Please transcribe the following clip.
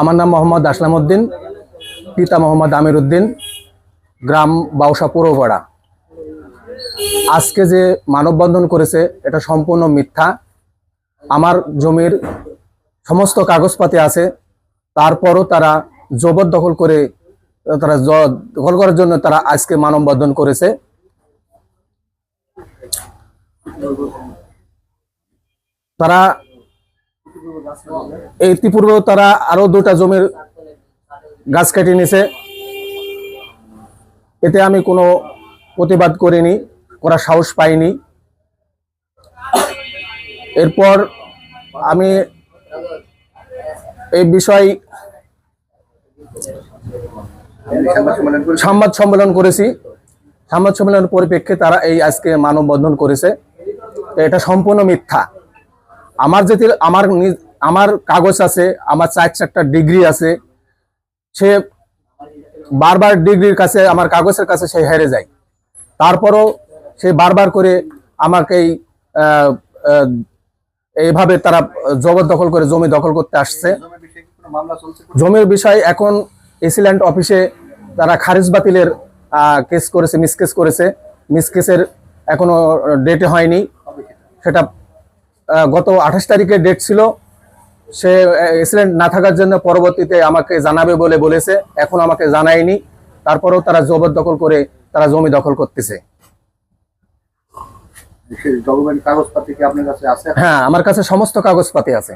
আমার নাম মোহাম্মদ আসলাম উদ্দিন পিতা মোহাম্মদ আমির উদ্দিন গ্রাম বাউসা পুরোপাড়া। আজকে যে মানববন্ধন করেছে, এটা সম্পূর্ণ মিথ্যা। আমার জমির সমস্ত কাগজপাতি আছে, তারপরও তারা জবরদখল করে, তারা দখল করার জন্য তারা আজকে মানববন্ধন করেছে। তারা ইতিপূর্বেও তারা আরও দুটা জমির গাছ কেটে নিছে। এতে আমি কোনো প্রতিবাদ করিনি, করার সাহস পাইনি। এরপর আমি এই বিষয় সংবাদ সম্মেলন করেছি। সংবাদ সম্মেলনের পরিপ্রেক্ষে তারা এই আজকে মানববন্ধন করেছে। এটা সম্পূর্ণ মিথ্যা। আমার যেতে আমার আমার কাগজ আছে, আমার চার চারটা ডিগ্রি আছে। সে বারবার ডিগ্রির কাছে, আমার কাগজের কাছে সে হেরে যায়। তারপরও সে বারবার করে আমাকে এই এইভাবে তারা জবরদখল করে, জমি দখল করতে আসছে। জমির বিষয় এখন এসিল্যান্ড অফিসে তারা খারিজ বাতিলের কেস করেছে মিস কেস করেছে। মিস কেসের এখনও ডেটে হয়নি। সেটা গত আঠাশ তারিখে ডেট ছিল। সে এক্সিডেন্ট না থাকার জন্য পরবর্তীতে আমাকে জানাবে বলে বলেছে। এখন আমাকে জানায়নি। তারপরেও তারা জবরদখল করে তারা জমি দখল করতেছে। ডকুমেন্ট কাগজপাতি কি আপনার কাছে আছে? হ্যাঁ আমার কাছে সমস্ত কাগজপাতি আছে।